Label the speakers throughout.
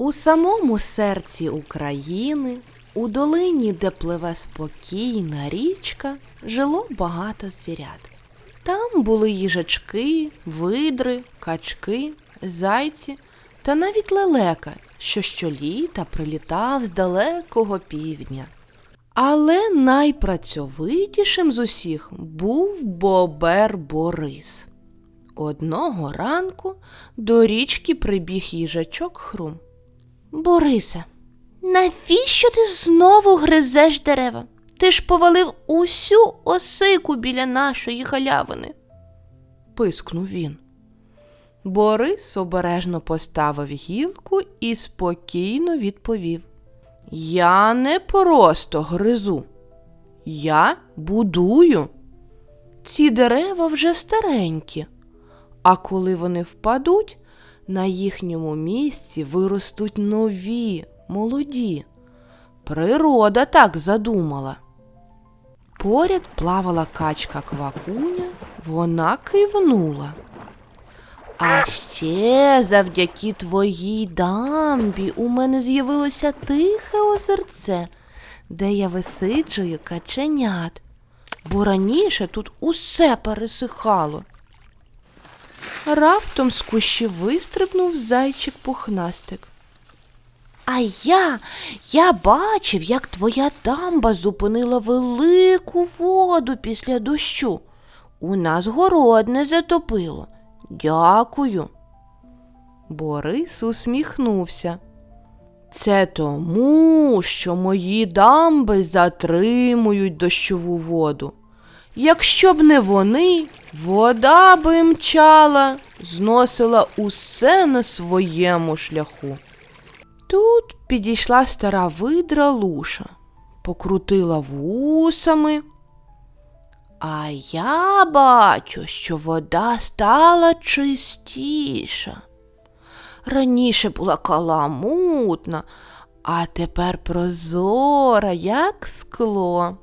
Speaker 1: У самому серці України, у долині, де пливе спокійна річка, жило багато звірят. Там були їжачки, видри, качки, зайці та навіть лелека, що щоліта прилітав з далекого півдня. Але найпрацьовитішим з усіх був бобер Борис. Одного ранку до річки прибіг їжачок Хрум. Борисе, навіщо ти знову гризеш дерева? Ти ж повалив усю осику біля нашої галявини. пискнув він. Борис обережно поставив гілку і спокійно відповів: Я не просто гризу, я будую. Ці дерева вже старенькі, а коли вони впадуть, на їхньому місці виростуть нові, молоді. Природа так задумала. Поряд плавала качка квакуня, вона кивнула. А ще завдяки твоїй дамбі у мене з'явилося тихе озерце, де я висиджую каченят, бо раніше тут усе пересихало. Раптом з кущів вистрибнув зайчик пухнастик. А я, я бачив, як твоя дамба зупинила велику воду після дощу. У нас город не затопило. Дякую. Борис усміхнувся. Це тому, що мої дамби затримують дощову воду. Якщо б не вони, вода би мчала, зносила усе на своєму шляху. Тут підійшла стара видра луша, покрутила вусами. А я бачу, що вода стала чистіша. Раніше була каламутна, а тепер прозора, як скло.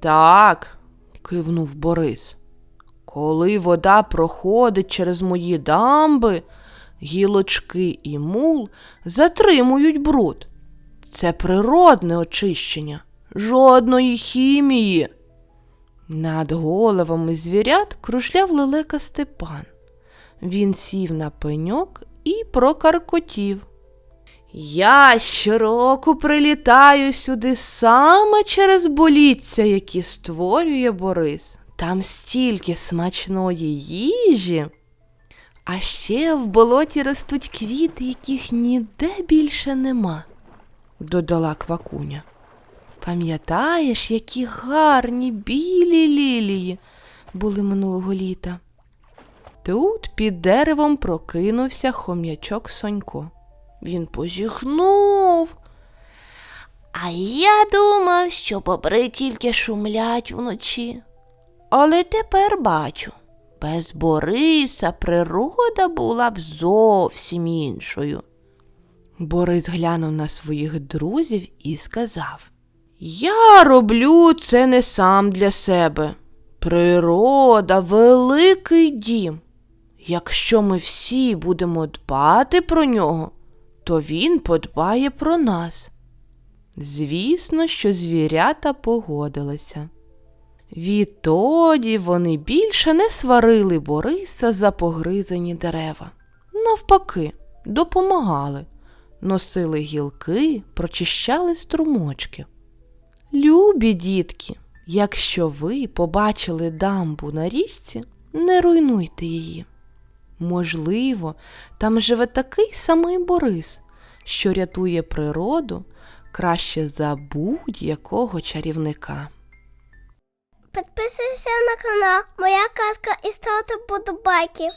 Speaker 1: Так, кивнув Борис. Коли вода проходить через мої дамби, гілочки і мул затримують бруд. Це природне очищення, жодної хімії. Над головами звірят кружляв лелека Степан. Він сів на пеньок і прокаркотів. Я щороку прилітаю сюди саме через боліття, які створює Борис. Там стільки смачної їжі. А ще в болоті ростуть квіти, яких ніде більше нема, додала квакуня. Пам'ятаєш, які гарні білі лілії були минулого літа? Тут під деревом прокинувся хом'ячок Сонько. Він позіхнув. А я думав, що бобри тільки шумлять вночі. Але тепер бачу, без Бориса природа була б зовсім іншою. Борис глянув на своїх друзів і сказав Я роблю це не сам для себе. Природа великий дім. Якщо ми всі будемо дбати про нього, то він подбає про нас. Звісно, що звірята погодилися. Відтоді вони більше не сварили Бориса за погризані дерева. Навпаки, допомагали, носили гілки, прочищали струмочки. Любі дітки, якщо ви побачили дамбу на річці, не руйнуйте її. Можливо, там живе такий самий Борис, що рятує природу краще за будь-якого чарівника.
Speaker 2: Підписуйся на канал Моя казка і ставте подобайки.